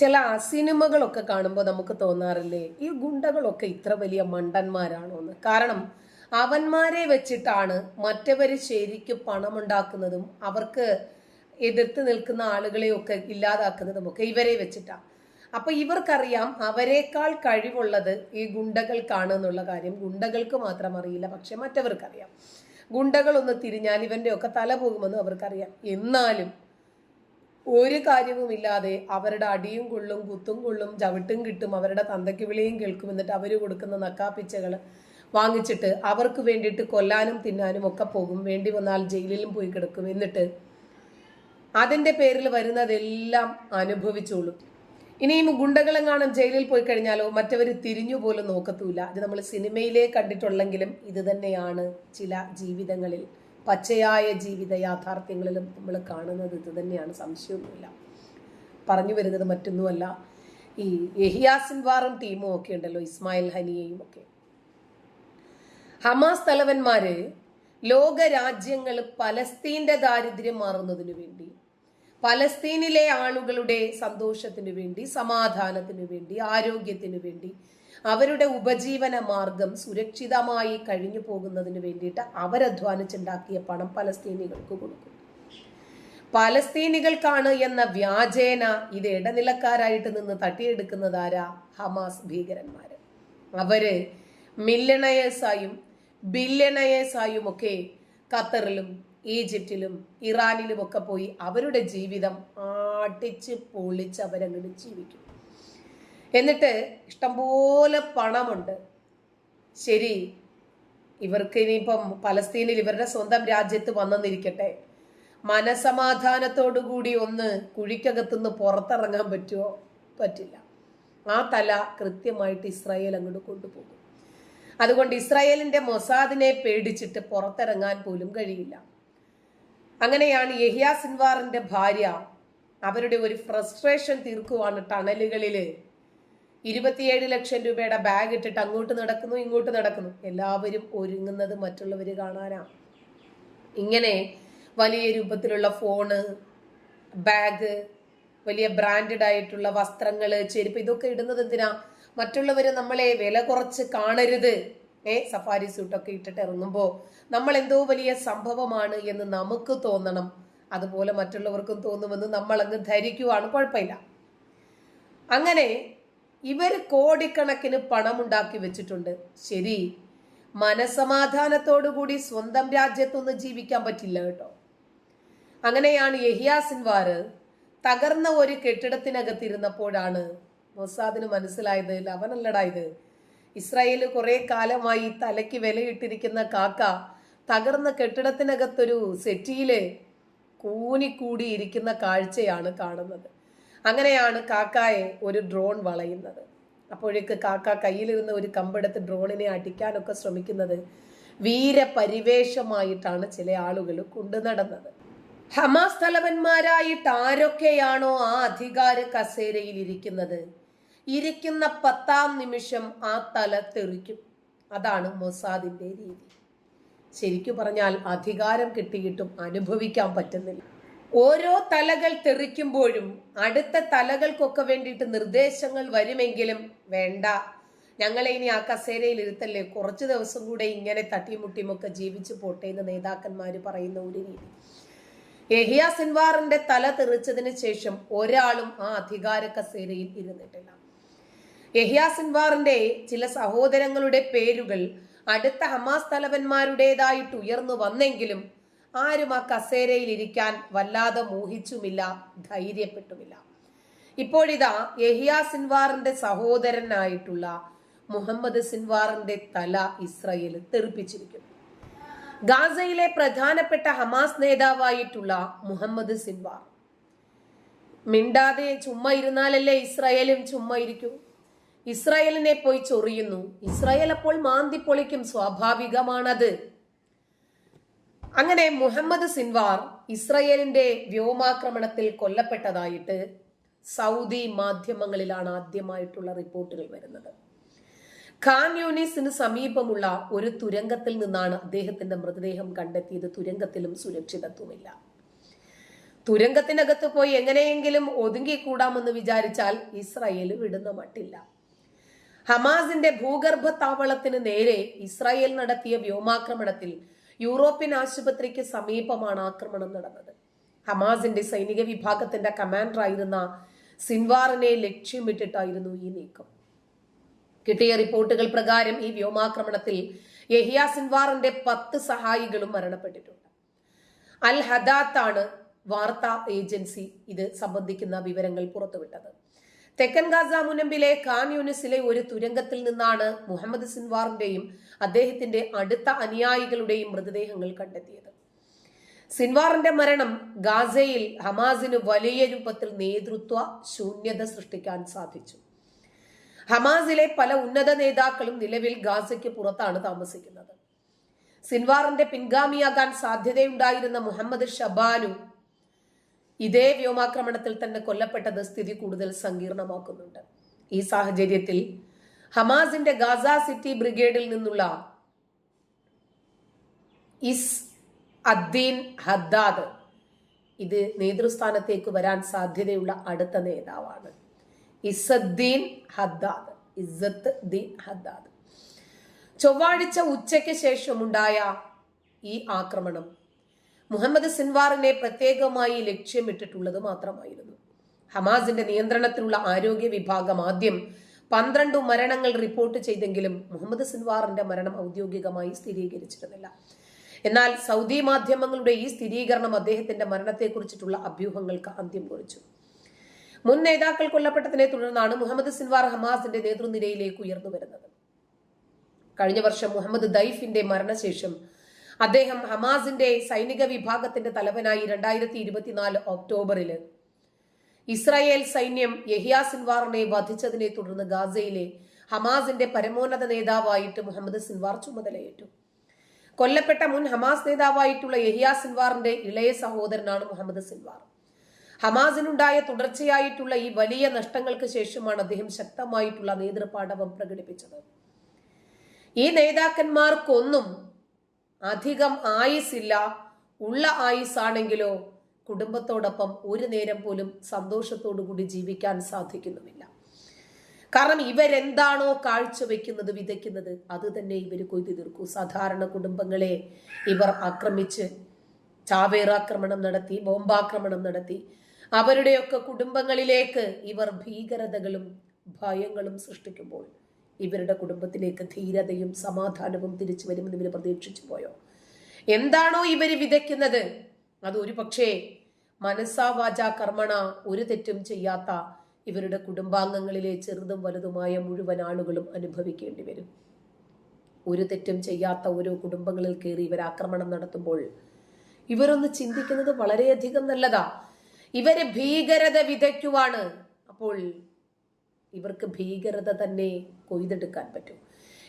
ചില സിനിമകളൊക്കെ കാണുമ്പോൾ നമുക്ക് തോന്നാറില്ലേ? ഈ ഗുണ്ടകളൊക്കെ ഇത്ര വലിയ മണ്ടന്മാരാണോ എന്ന്. കാരണം അവന്മാരെ വെച്ചിട്ടാണ് മറ്റവർ ശരിക്ക് പണമുണ്ടാക്കുന്നതും അവർക്ക് എതിർത്ത് നിൽക്കുന്ന ആളുകളെയൊക്കെ ഇല്ലാതാക്കുന്നതും ഒക്കെ ഇവരെ വെച്ചിട്ടാണ് അപ്പൊ ഇവർക്കറിയാം അവരെക്കാൾ കഴിവുള്ളത് ഈ ഗുണ്ടകൾക്കാണ് എന്നുള്ള കാര്യം. ഗുണ്ടകൾക്ക് മാത്രം അറിയില്ല പക്ഷെ മറ്റവർക്കറിയാം. ഗുണ്ടകളൊന്ന് തിരിഞ്ഞാൽ ഇവന്റെ ഒക്കെ തല പോകുമെന്ന് അവർക്കറിയാം. എന്നാലും ഒരു കാര്യവുമില്ലാതെ അവരുടെ അടിയും കൊള്ളും കുത്തും കൊള്ളും ചവിട്ടും കിട്ടും അവരുടെ തന്തയ്ക്ക് വിളിയും കേൾക്കും എന്നിട്ട് അവർ കൊടുക്കുന്ന നക്കാപ്പിച്ചകൾ വാങ്ങിച്ചിട്ട് അവർക്ക് വേണ്ടിയിട്ട് കൊല്ലാനും തിന്നാനും ഒക്കെ പോകും. വേണ്ടി വന്നാൽ ജയിലിലും പോയി കിടക്കും. എന്നിട്ട് അതിന്റെ പേരിൽ വരുന്നതെല്ലാം അനുഭവിച്ചോളും. ഇനിയും ഗുണ്ടകളെങ്ങാനും ജയിലിൽ പോയി കഴിഞ്ഞാലോ മറ്റവർ തിരിഞ്ഞു പോലും നോക്കത്തൂല. അത് നമ്മൾ സിനിമയിലേ കണ്ടിട്ടുള്ളെങ്കിലും ഇത് തന്നെയാണ് ചില ജീവിതങ്ങളിൽ. പച്ചയായ ജീവിത യാഥാർത്ഥ്യങ്ങളിലും നമ്മൾ കാണുന്നത് ഇത് തന്നെയാണ്. സംശയമൊന്നുമില്ല. പറഞ്ഞു വരുന്നത് മറ്റൊന്നുമല്ല. ഈ യഹിയാസിൻ വാറും ടീമും ഒക്കെ ഉണ്ടല്ലോ ഇസ്മായിൽ ഹനിയയും ഒക്കെ. ഹമാസ് തലവന്മാര് ലോക രാജ്യങ്ങൾ പലസ്തീന്റെ ദാരിദ്ര്യം മാറുന്നതിനു വേണ്ടി പലസ്തീനിലെ ആളുകളുടെ സന്തോഷത്തിനു വേണ്ടി സമാധാനത്തിനു വേണ്ടി ആരോഗ്യത്തിനു വേണ്ടി അവരുടെ ഉപജീവന മാർഗം സുരക്ഷിതമായി കഴിഞ്ഞു പോകുന്നതിന് വേണ്ടിയിട്ട് അവരധ്വാനിച്ചുണ്ടാക്കിയ പണം പലസ്തീനികൾക്ക് കൊടുക്കും. പലസ്തീനികൾക്കാണ് എന്ന വ്യാജേന ഇത് ഇടനിലക്കാരായിട്ട് നിന്ന് തട്ടിയെടുക്കുന്നതാരാ ഹമാസ് ഭീകരന്മാര്. അവർ മില്ലണയേഴ്സായും ബില്ലണയേഴ്സായും ഒക്കെ ഖത്തറിലും ഈജിപ്തിലും ഇറാനിലും ഒക്കെ പോയി അവരുടെ ജീവിതം ആട്ടിച്ച് പൊളിച്ച് അവരങ്ങനെ ജീവിക്കും. എന്നിട്ട് ഇഷ്ടംപോലെ പണമുണ്ട്. ശരി ഇവർക്ക് ഇനിയിപ്പം പലസ്തീനിൽ ഇവരുടെ സ്വന്തം രാജ്യത്ത് വന്നെന്നിരിക്കട്ടെ. മനസമാധാനത്തോടുകൂടി ഒന്ന് കുഴിക്കകത്തുനിന്ന് പുറത്തിറങ്ങാൻ പറ്റുമോ പറ്റില്ല. ആ തല കൃത്യമായിട്ട് ഇസ്രായേൽ അങ്ങോട്ട് കൊണ്ടുപോകും. അതുകൊണ്ട് ഇസ്രായേലിന്റെ മൊസാദിനെ പേടിച്ചിട്ട് പുറത്തിറങ്ങാൻ പോലും കഴിയില്ല. അങ്ങനെയാണ് യഹിയ സിൻവാറിന്റെ ഭാര്യ അവരുടെ ഒരു ഫ്രസ്ട്രേഷൻ തീർക്കുവാണ് ടണലുകളിൽ ഇരുപത്തിയേഴ് ലക്ഷം രൂപയുടെ ബാഗ് ഇട്ടിട്ട് അങ്ങോട്ട് നടക്കുന്നു ഇങ്ങോട്ട് നടക്കുന്നു. എല്ലാവരും ഒരുങ്ങുന്നത് മറ്റുള്ളവർ കാണാനാ. ഇങ്ങനെ വലിയ രൂപത്തിലുള്ള ഫോണ് ബാഗ് വലിയ ബ്രാൻഡഡ് ആയിട്ടുള്ള വസ്ത്രങ്ങൾ ചെരുപ്പ് ഇതൊക്കെ ഇടുന്നത് എന്തിനാ? മറ്റുള്ളവർ നമ്മളെ വില കുറച്ച് കാണരുത്. ഏ സഫാരി സൂട്ടൊക്കെ ഇട്ടിട്ട് ഇറങ്ങുമ്പോൾ നമ്മൾ എന്തോ വലിയ സംഭവമാണ് എന്ന് നമുക്ക് തോന്നണം. അതുപോലെ മറ്റുള്ളവർക്കും തോന്നുമെന്ന് നമ്മൾ അങ്ങ് ധരിക്കുവാണ്. കുഴപ്പമില്ല. അങ്ങനെ ഇവർ കോടിക്കണക്കിന് പണമുണ്ടാക്കി വെച്ചിട്ടുണ്ട്. ശരി. മനസമാധാനത്തോടുകൂടി സ്വന്തം രാജ്യത്തൊന്ന് ജീവിക്കാൻ പറ്റില്ല കേട്ടോ. അങ്ങനെയാണ് യഹിയാസിൻവാർ തകർന്ന ഒരു കെട്ടിടത്തിനകത്തിരുന്നപ്പോഴാണ് മൊസാദിന് മനസ്സിലായത് അവനല്ലടാ ഇത്. ഇസ്രായേൽ കുറേ കാലമായി തലയ്ക്ക് വിലയിട്ടിരിക്കുന്ന കാക്ക തകർന്ന കെട്ടിടത്തിനകത്തൊരു സെറ്റിയിൽ കൂനിക്കൂടി ഇരിക്കുന്ന കാഴ്ചയാണ് കാണുന്നത്. അങ്ങനെയാണ് കാക്കായെ ഒരു ഡ്രോൺ വളയുന്നത്. അപ്പോഴേക്ക് കാക്ക കയ്യിലിരുന്ന് ഒരു കമ്പെടുത്ത് ഡ്രോണിനെ അടിക്കാനൊക്കെ ശ്രമിക്കുന്നത് വീരപരിവേഷമായിട്ടാണ് ചില ആളുകൾ കൊണ്ടു നടന്നത്. ഹമാസ് തലവന്മാരായിട്ട് ആരൊക്കെയാണോ ആ അധികാര കസേരയിൽ ഇരിക്കുന്നത്? ഇരിക്കുന്ന പത്താം നിമിഷം ആ തല തെറിക്കും. അതാണ് മൊസാദിന്റെ രീതി. ശരിക്കു പറഞ്ഞാൽ അധികാരം കിട്ടിയിട്ടും അനുഭവിക്കാൻ പറ്റുന്നില്ല. ഓരോ തലകൾ തെറിക്കുമ്പോഴും അടുത്ത തലകൾക്കൊക്കെ വേണ്ടിയിട്ട് നിർദ്ദേശങ്ങൾ വരുമെങ്കിലും വേണ്ട. ഞങ്ങളെ ഇനി ആ കസേരയിൽ ഇരുത്തല്ലേ? കുറച്ച് ദിവസം കൂടെ ഇങ്ങനെ തട്ടിമുട്ടിയുമൊക്കെ ജീവിച്ചു പോട്ടെ എന്ന് നേതാക്കന്മാർ പറയുന്ന ഒരു രീതി. യഹിയ സിൻവാറിന്റെ തല തെറിച്ചതിന് ശേഷം ഒരാളും ആ അധികാര കസേരയിൽ ഇരുന്നിട്ടില്ല. യഹിയ സിൻവാറിന്റെ ചില സഹോദരങ്ങളുടെ പേരുകൾ അടുത്ത ഹമാസ് തലവന്മാരുടേതായിട്ട് ഉയർന്നു വന്നെങ്കിലും ആരും ആ കസേരയിൽ ഇരിക്കാൻ വല്ലാതെ മോഹിച്ചുമില്ല ധൈര്യപ്പെട്ടുമില്ല. ഇപ്പോഴിതാ യഹിയ സിൻവാറിന്റെ സഹോദരനായിട്ടുള്ള മുഹമ്മദ് സിൻവാറിന്റെ തല ഇസ്രയേൽ തെറിപ്പിച്ചിരിക്കുന്നു. ഗാസയിലെ പ്രധാനപ്പെട്ട ഹമാസ് നേതാവായിട്ടുള്ള മുഹമ്മദ് സിൻവാർ. മിണ്ടാതെ ചുമ്മ ഇരുന്നാലല്ലേ ഇസ്രായേലും ചുമ്മ ഇരിക്കൂ? ഇസ്രായേലിനെ പോയി ചൊറിയുന്നു. ഇസ്രായേൽ അപ്പോൾ മാന്തി പൊളിക്കും. സ്വാഭാവികമാണത്. അങ്ങനെ മുഹമ്മദ് സിൻവാർ ഇസ്രയേലിന്റെ വ്യോമാക്രമണത്തിൽ കൊല്ലപ്പെട്ടതായിട്ട് സൗദി മാധ്യമങ്ങളിലാണ് ആദ്യമായിട്ടുള്ള റിപ്പോർട്ടുകൾ വരുന്നത്. ഖാൻ യൂനിസിന് സമീപമുള്ള ഒരു തുരങ്കത്തിൽ നിന്നാണ് അദ്ദേഹത്തിന്റെ മൃതദേഹം കണ്ടെത്തിയത്. തുരങ്കത്തിലും സുരക്ഷിതത്വമില്ല. തുരങ്കത്തിനകത്ത് പോയി എങ്ങനെയെങ്കിലും ഒതുങ്ങിക്കൂടാമെന്ന് വിചാരിച്ചാൽ ഇസ്രായേൽ വിടുന്ന മട്ടില്ല. ഹമാസിന്റെ ഭൂഗർഭ താവളത്തിന് നേരെ ഇസ്രായേൽ നടത്തിയ വ്യോമാക്രമണത്തിൽ യൂറോപ്യൻ ആശുപത്രിക്ക് സമീപമാണ് ആക്രമണം നടന്നത്. ഹമാസിന്റെ സൈനിക വിഭാഗത്തിന്റെ കമാൻഡറായിരുന്ന സിൻവാറിനെ ലക്ഷ്യമിട്ടിട്ടായിരുന്നു ഈ നീക്കം. കിട്ടിയ റിപ്പോർട്ടുകൾ പ്രകാരം ഈ വ്യോമാക്രമണത്തിൽ യഹിയ സിൻവാറിന്റെ പത്ത് സഹായികളും മരണപ്പെട്ടിട്ടുണ്ട്. അൽ ഹദാത്താണ് വാർത്താ ഏജൻസി ഇത് സംബന്ധിക്കുന്ന വിവരങ്ങൾ പുറത്തുവിട്ടത്. തെക്കൻ ഗാസ മുനമ്പിലെ ഖാൻ യൂനിസിലെ ഒരു തുരങ്കത്തിൽ നിന്നാണ് മുഹമ്മദ് സിൻവാറിന്റെയും അദ്ദേഹത്തിന്റെ അടുത്ത അനുയായികളുടെയും മൃതദേഹങ്ങൾ കണ്ടെത്തിയത്. സിൻവാറിന്റെ മരണം ഗാസയിൽ ഹമാസിന് വലിയ രൂപത്തിൽ നേതൃത്വ ശൂന്യത സൃഷ്ടിക്കാൻ സാധിച്ചു. ഹമാസിലെ പല ഉന്നത നേതാക്കളും നിലവിൽ ഗാസയ്ക്ക് പുറത്താണ് താമസിക്കുന്നത്. സിൻവാറിന്റെ പിൻഗാമിയാകാൻ സാധ്യതയുണ്ടായിരുന്ന മുഹമ്മദ് ഷബാനു ഇതേ വ്യോമാക്രമണത്തിൽ തന്നെ കൊല്ലപ്പെട്ടത് സ്ഥിതി കൂടുതൽ സങ്കീർണമാക്കുന്നുണ്ട്. ഈ സാഹചര്യത്തിൽ ഹമാസിന്റെ ഗാസ സിറ്റി ബ്രിഗേഡിൽ നിന്നുള്ള ഇസ് അദ്ദീൻ ഹദ്ദാദ് ഇത് നേതൃസ്ഥാനത്തേക്ക് വരാൻ സാധ്യതയുള്ള അടുത്ത നേതാവാണ്. ഇസദ്ദീൻ ഹദ്ദാദ് ഇസത്ത് ദീൻ ഹദ്ദാദ്. ചൊവ്വാഴ്ച ഉച്ചയ്ക്ക് ശേഷമുണ്ടായ ഈ ആക്രമണം മുഹമ്മദ് സിൻവാറിനെ പ്രത്യേകമായി ലക്ഷ്യമിട്ടിട്ടുള്ളത് മാത്രമായിരുന്നു. ഹമാസിന്റെ നിയന്ത്രണത്തിലുള്ള ആരോഗ്യ വിഭാഗം ആദ്യം പന്ത്രണ്ട് മരണങ്ങൾ റിപ്പോർട്ട് ചെയ്തെങ്കിലും മുഹമ്മദ് സിൻവാറിന്റെ മരണം ഔദ്യോഗികമായി സ്ഥിരീകരിച്ചിരുന്നില്ല. എന്നാൽ സൗദി മാധ്യമങ്ങളുടെ ഈ സ്ഥിരീകരണം അദ്ദേഹത്തിന്റെ മരണത്തെക്കുറിച്ചിട്ടുള്ള അഭ്യൂഹങ്ങൾക്ക് അന്ത്യം കുറിച്ചു. മുൻ നേതാക്കൾ കൊല്ലപ്പെട്ടതിനെ തുടർന്നാണ് മുഹമ്മദ് സിൻവാർ ഹമാസിന്റെ നേതൃനിരയിലേക്ക് ഉയർന്നു വരുന്നത്. കഴിഞ്ഞ വർഷം മുഹമ്മദ് ദൈഫിന്റെ മരണശേഷം അദ്ദേഹം ഹമാസിന്റെ സൈനിക വിഭാഗത്തിന്റെ തലവനായി രണ്ടായിരത്തി ഇരുപത്തിനാല് ഒക്ടോബറിൽ ഇസ്രായേൽ സൈന്യം യഹിയ സിൻവാറിനെ വധിച്ചതിനെ തുടർന്ന് ഗാസയിലെ ഹമാസിന്റെ പരമോന്നത നേതാവായിട്ട് മുഹമ്മദ് സിൻവാർ ചുമതലയേറ്റു. കൊല്ലപ്പെട്ട മുൻ ഹമാസ് നേതാവായിട്ടുള്ള യഹിയ സിൻവാറിന്റെ ഇളയ സഹോദരനാണ് മുഹമ്മദ് സിൻവാർ. ഹമാസിനുണ്ടായ തുടർച്ചയായിട്ടുള്ള ഈ വലിയ നഷ്ടങ്ങൾക്ക് ശേഷമാണ് അദ്ദേഹം ശക്തമായിട്ടുള്ള നേതൃപാഠവം പ്രകടിപ്പിച്ചത്. ഈ നേതാക്കന്മാർക്കൊന്നും അധികം ആയുസില്ല ഉള്ള ആയുസാണെങ്കിലോ കുടുംബത്തോടൊപ്പം ഒരു നേരം പോലും സന്തോഷത്തോടു കൂടി ജീവിക്കാൻ സാധിക്കുന്നുമില്ല. കാരണം ഇവരെന്താണോ കാഴ്ചവെക്കുന്നത് വിതയ്ക്കുന്നത് അത് തന്നെ ഇവർ കൊയ്തു തീർക്കൂ. സാധാരണ കുടുംബങ്ങളെ ഇവർ ആക്രമിച്ച് ചാവേറാക്രമണം നടത്തി ബോംബാക്രമണം നടത്തി. അവരുടെയൊക്കെ കുടുംബങ്ങളിലേക്ക് ഇവർ ഭീകരതകളും ഭയങ്ങളും സൃഷ്ടിക്കുമ്പോൾ ഇവരുടെ കുടുംബത്തിലേക്ക് ധീരതയും സമാധാനവും തിരിച്ചു വരുമെന്ന് ഇവർ പ്രതീക്ഷിച്ചു പോയോ? എന്താണോ ഇവർ വിതയ്ക്കുന്നത്? അത് ഒരു പക്ഷേ മനസ്സാ വാച കർമ്മണ ഒരു തെറ്റും ചെയ്യാത്ത ഇവരുടെ കുടുംബാംഗങ്ങളിലെ ചെറുതും വലുതുമായ മുഴുവൻ ആളുകളും അനുഭവിക്കേണ്ടി വരും. ഒരു തെറ്റും ചെയ്യാത്ത ഓരോ കുടുംബങ്ങളിൽ കയറി ഇവർ ആക്രമണം നടത്തുമ്പോൾ ഇവരൊന്ന് ചിന്തിക്കുന്നത് വളരെയധികം നല്ലതാ. ഇവർ ഭീകരത വിതയ്ക്കുവാണ്. അപ്പോൾ ഇവർക്ക് ഭീകരത തന്നെ കൊയ്തെടുക്കാൻ പറ്റും.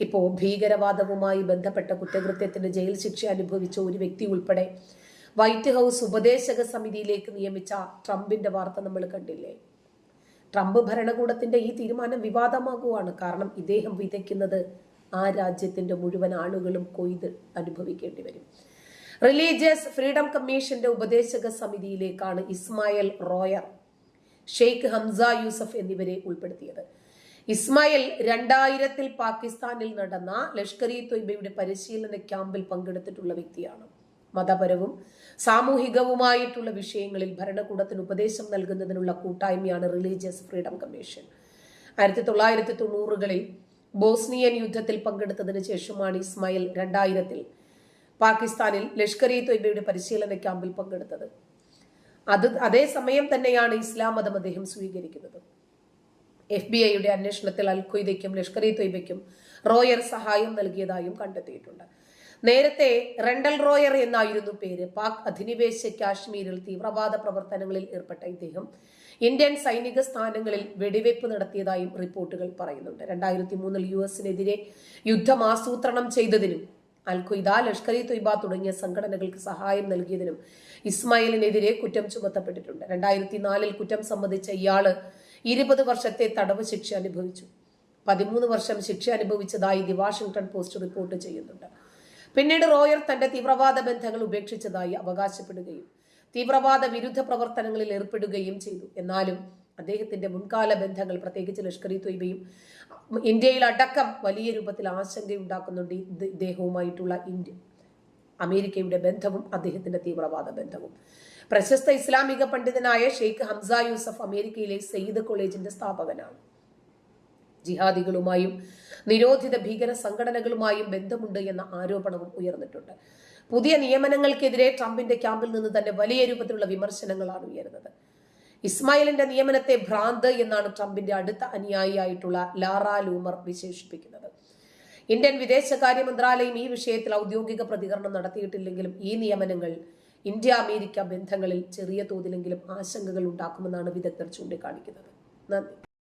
ഇപ്പോൾ ഭീകരവാദവുമായി ബന്ധപ്പെട്ട കുറ്റകൃത്യത്തിന് ജയിൽ ശിക്ഷ അനുഭവിച്ച ഒരു വ്യക്തി ഉൾപ്പെടെ വൈറ്റ് ഹൗസ് ഉപദേശക സമിതിയിലേക്ക് നിയമിച്ച ട്രംപിന്റെ വാർത്ത നമ്മൾ കണ്ടില്ലേ? ട്രംപ് ഭരണകൂടത്തിന്റെ ഈ തീരുമാനം വിവാദമാകുവാണ്. കാരണം ഇദ്ദേഹം വിതയ്ക്കുന്നത് ആ രാജ്യത്തിന്റെ മുഴുവൻ ആളുകളും കൊയ്ത് അനുഭവിക്കേണ്ടി വരും. റിലീജിയസ് ഫ്രീഡം കമ്മീഷന്റെ ഉപദേശക സമിതിയിലേക്കാണ് ഇസ്മായിൽ റോയർ ഷെയ്ഖ് ഹംസ യൂസഫ് എന്നിവരെ ഉൾപ്പെടുത്തിയത്. ഇസ്മായിൽ രണ്ടായിരത്തിൽ പാകിസ്ഥാനിൽ നടന്ന ലഷ്കർ ഇ തൊയ്ബയുടെ പരിശീലന ക്യാമ്പിൽ പങ്കെടുത്തിട്ടുള്ള വ്യക്തിയാണ്. മതപരവും സാമൂഹികവുമായിട്ടുള്ള വിഷയങ്ങളിൽ ഭരണകൂടത്തിന് ഉപദേശം നൽകുന്നതിനുള്ള കൂട്ടായ്മയാണ് റിലീജിയസ് ഫ്രീഡം കമ്മീഷൻ ആയിരത്തി തൊള്ളായിരത്തി തൊണ്ണൂറുകളിൽ ബോസ്നിയൻ യുദ്ധത്തിൽ പങ്കെടുത്തതിന് ശേഷമാണ് ഇസ്മായിൽ രണ്ടായിരത്തിൽ പാകിസ്ഥാനിൽ ലഷ്കർ ഇ തൊയ്ബയുടെ പരിശീലന ക്യാമ്പിൽ പങ്കെടുത്തത്. അത് അതേസമയം തന്നെയാണ് ഇസ്ലാം മതം അദ്ദേഹം സ്വീകരിക്കുന്നത്. എഫ് ബി ഐയുടെ അന്വേഷണത്തിൽ അൽ ഖ്വയ്ദയ്ക്കും ലഷ്കർ ഇ തൊയ്ബയ്ക്കും റോയർ സഹായം നൽകിയതായും കണ്ടെത്തിയിട്ടുണ്ട്. നേരത്തെ റെണ്ടൽ റോയർ എന്നായിരുന്നു പേര്. പാക് അധിനിവേശ കാശ്മീരിൽ തീവ്രവാദ പ്രവർത്തനങ്ങളിൽ ഏർപ്പെട്ട ഇദ്ദേഹം ഇന്ത്യൻ സൈനിക സ്ഥാനങ്ങളിൽ വെടിവയ്പ് നടത്തിയതായും റിപ്പോർട്ടുകൾ പറയുന്നുണ്ട്. രണ്ടായിരത്തി മൂന്നിൽ യു എസിനെതിരെ യുദ്ധം ആസൂത്രണം ചെയ്തതിനും അൽ ഖ്വയ്ദ ലഷ്കർ ഇ തൊയ്ബ തുടങ്ങിയ സംഘടനകൾക്ക് സഹായം നൽകിയതിനും ഇസ്മായിലിനെതിരെ കുറ്റം ചുമത്തപ്പെട്ടിട്ടുണ്ട്. രണ്ടായിരത്തി നാലിൽ കുറ്റം സംബന്ധിച്ച ഇയാൾ ഇരുപത് വർഷത്തെ തടവ് ശിക്ഷ അനുഭവിച്ചു. പതിമൂന്ന് വർഷം ശിക്ഷ അനുഭവിച്ചതായി ദി വാഷിംഗ്ടൺ പോസ്റ്റ് റിപ്പോർട്ട് ചെയ്യുന്നുണ്ട്. പിന്നീട് റോയർ തന്റെ തീവ്രവാദ ബന്ധങ്ങൾ ഉപേക്ഷിച്ചതായി അവകാശപ്പെടുകയും തീവ്രവാദ വിരുദ്ധ പ്രവർത്തനങ്ങളിൽ ഏർപ്പെടുകയും ചെയ്തു. എന്നാലും അദ്ദേഹത്തിന്റെ മുൻകാല ബന്ധങ്ങൾ പ്രത്യേകിച്ച് ലഷ്കർ ഇ തൊയ്ബയും ഇന്ത്യയിൽ അടക്കം വലിയ രൂപത്തിൽ ആശങ്കയുണ്ടാക്കുന്നുണ്ട് ഇദ്ദേഹവുമായിട്ടുള്ള ഇന്ത്യ. അമേരിക്കയുടെ ബന്ധവും അദ്ദേഹത്തിന്റെ തീവ്രവാദ ബന്ധവും. പ്രശസ്ത ഇസ്ലാമിക പണ്ഡിതനായ ഷെയ്ഖ് ഹംസ യൂസഫ് അമേരിക്കയിലെ സെയ്ദ് കോളേജിന്റെ സ്ഥാപകനാണ്. ജിഹാദികളുമായും നിരോധിത ഭീകര സംഘടനകളുമായും ബന്ധമുണ്ട് എന്ന ആരോപണവും ഉയർന്നിട്ടുണ്ട്. പുതിയ നിയമനങ്ങൾക്കെതിരെ ട്രംപിന്റെ ക്യാമ്പിൽ നിന്ന് തന്നെ വലിയ രൂപത്തിലുള്ള വിമർശനങ്ങളാണ് ഉയരുന്നത്. ഇസ്മായിലിന്റെ നിയമനത്തെ ഭ്രാന്ത് എന്നാണ് ട്രംപിന്റെ അടുത്ത അനുയായിയായിട്ടുള്ള ലാറ ലൂമർ വിശേഷിപ്പിക്കുന്നത്. ഇന്ത്യൻ വിദേശകാര്യ മന്ത്രാലയം ഈ വിഷയത്തിൽ ഔദ്യോഗിക പ്രതികരണം നടത്തിയിട്ടില്ലെങ്കിലും ഈ നിയമനങ്ങൾ ഇന്ത്യ അമേരിക്ക ബന്ധങ്ങളിൽ ചെറിയ തോതിലെങ്കിലും ആശങ്കകൾ ഉണ്ടാക്കുമെന്നാണ് വിദഗ്ധർ ചൂണ്ടിക്കാണിക്കുന്നത്. നന്ദി.